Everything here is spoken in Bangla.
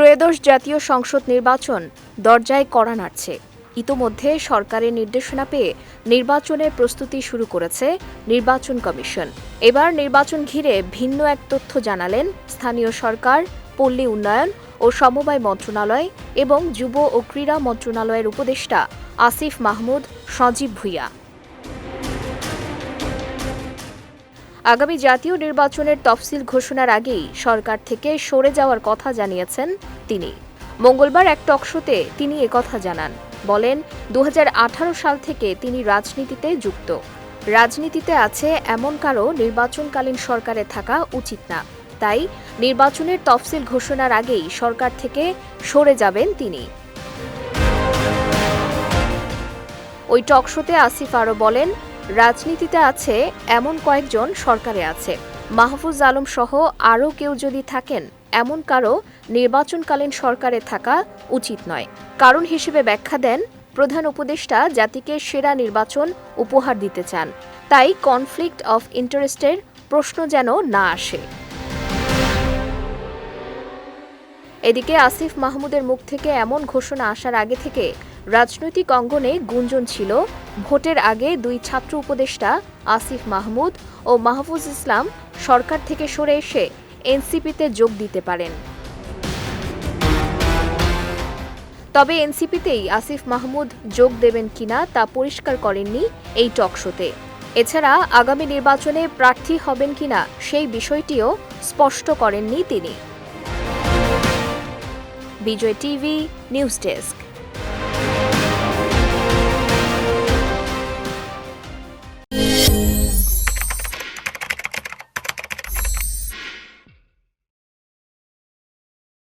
ত্রয়োদশ জাতীয় সংসদ নির্বাচন দরজায় কড়া নাড়ছে। ইতোমধ্যে সরকারের নির্দেশনা পেয়ে নির্বাচনের প্রস্তুতি শুরু করেছে নির্বাচন কমিশন। এবার নির্বাচন ঘিরে ভিন্ন এক তথ্য জানালেন স্থানীয় সরকার, পল্লী উন্নয়ন ও সমবায় মন্ত্রণালয় এবং যুব ও ক্রীড়া মন্ত্রণালয়ের উপদেষ্টা আসিফ মাহমুদ সজীব ভুইয়া। আগামী জাতীয় নির্বাচনের তফসিল ঘোষণার আগেই সরকার থেকে সরে যাওয়ার কথা জানিয়েছেন তিনি। মঙ্গলবার এক টকশোতে তিনি একথা জানান। বলেন দু হাজার আঠারো সাল থেকে তিনি রাজনীতিতে যুক্ত। রাজনীতিতে আছে এমন কারও নির্বাচনকালীন সরকারে থাকা উচিত না। তাই নির্বাচনের তফসিল ঘোষণার আগেই সরকার থেকে সরে যাবেন তিনি। ওই টকশোতে আসিফ আরও বলেন রাজনীতিতে আছে এমন কয়েকজন সরকারে আছে। মাহফুজ আলম সহ আরও কেউ যদি থাকেন, এমন কারও নির্বাচনকালীন সরকারে থাকা উচিত নয়। কারণ হিসেবে ব্যাখ্যা দেন, প্রধান উপদেষ্টা জাতিকে সেরা নির্বাচন উপহার দিতে চান। তাই কনফ্লিক্ট অফ ইন্টারেস্টের প্রশ্ন যেন না আসে। এদিকে আসিফ মাহমুদের মুখ থেকে এমন ঘোষণা আসার আগে থেকে রাজনৈতিক অঙ্গনে গুঞ্জন ছিল ভোটের আগে দুই ছাত্র উপদেষ্টা আসিফ মাহমুদ ও মাহফুজ ইসলাম সরকার থেকে সরে এসে এনসিপিতে যোগ দিতে পারেন। তবে এনসিপিতেই আসিফ মাহমুদ যোগ দেবেন কিনা তা পরিষ্কার করেননি এই টকশোতে এছাড়া আগামী নির্বাচনে প্রার্থী হবেন কিনা সেই বিষয়টিও স্পষ্ট করেননি তিনি। Bijoy TV, news desk.